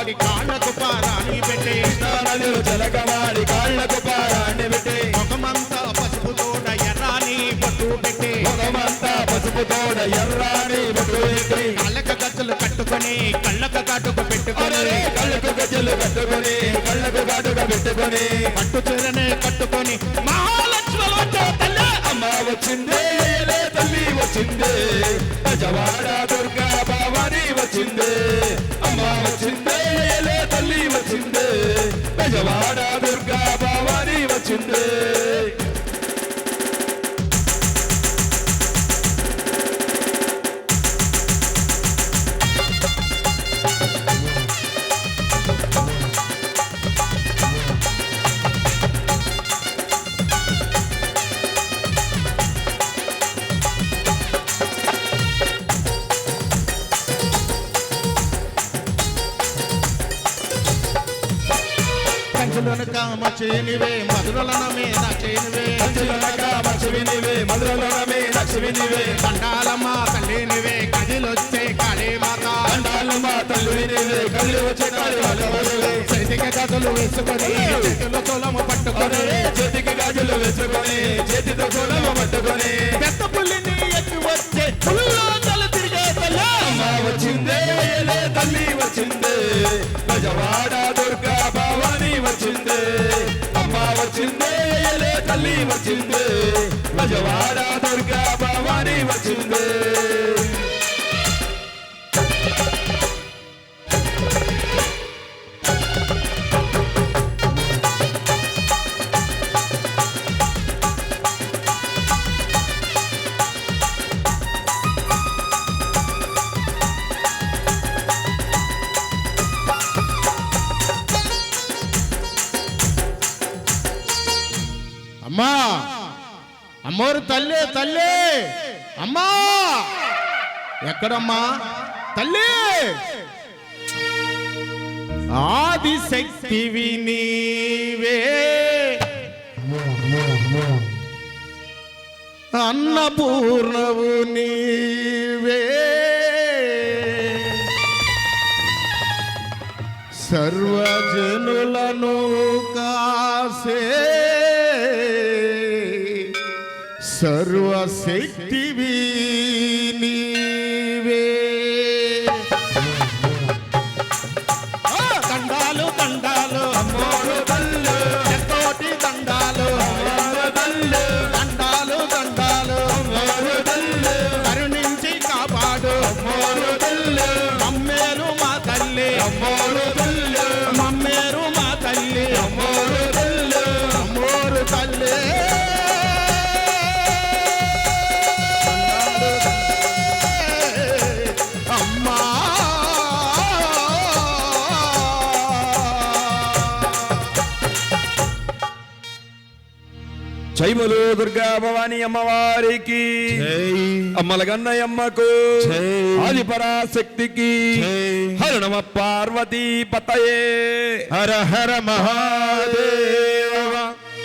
వాడి కాళ్ళకు పారాని పెట్టే. నదులు జలకమాడి కాళ్ళకు పారాన్ని పెట్టి. ముఖమంతా పసుపు తోడ ఎర్రాని పట్టు పెట్టే. ముఖమంతా పసుపు తోడ ఎర్రాని బొట్టు పెట్టి. కళ్ళక గజ్జలు కట్టుకొని కళ్ళక కాటుకు పెట్టుకొని. కళ్ళకు గజ్జలు కట్టుకొని కళ్ళకు కాటుగా పెట్టుకొని. పట్టు చీరనే కట్టుకొని మహాలక్ష్మలు వచ్చే తల్లి. అమ్మ వచ్చిందే తల్లి వచ్చిందే. గజవాడ వచ్చిందే కంచులను కామ చేనివే మధురలను మీద చేనివే కంచులనక లక్ష్మినివే మధురలోనమే లక్ష్మినివే దండాలమ్మ తల్లినివే కదిలొచ్చే కాళీ మాత. దండాలు మా తల్లునివే వచ్చే కాలి వలవలవే చేతికి గదులు వేసుకొని చేతులు తొలము పట్టుకొని. చేతికి గాజులు వేసుకొని చేతితో చూడము పట్టుకొని. పెద్ద పుల్లిని ఎత్తి వచ్చే పుల్లో తల తిరిగే తల్లి. వచ్చిందే తల్లి వచ్చిందే. గజవాడ వచ్చిందే లే తల్లి వచ్చిందే? గజవాడ దుర్గా భవాని వచ్చిందే. అమ్మోరు తల్లి తల్లి. అమ్మా! ఎక్కడమ్మా? తల్లి! ఆది శక్తివి నీవే అన్నపూర్ణవు నీవే. సర్వజనులను కాసే సర్వశక్తివి జైములు దుర్గా భవాని అమ్మవారికి. అమ్మల గన్నయమ్మకు ఆది పరాశక్తికి హర నమ పార్వతీ పతయే. హర హర మహాదేవ్.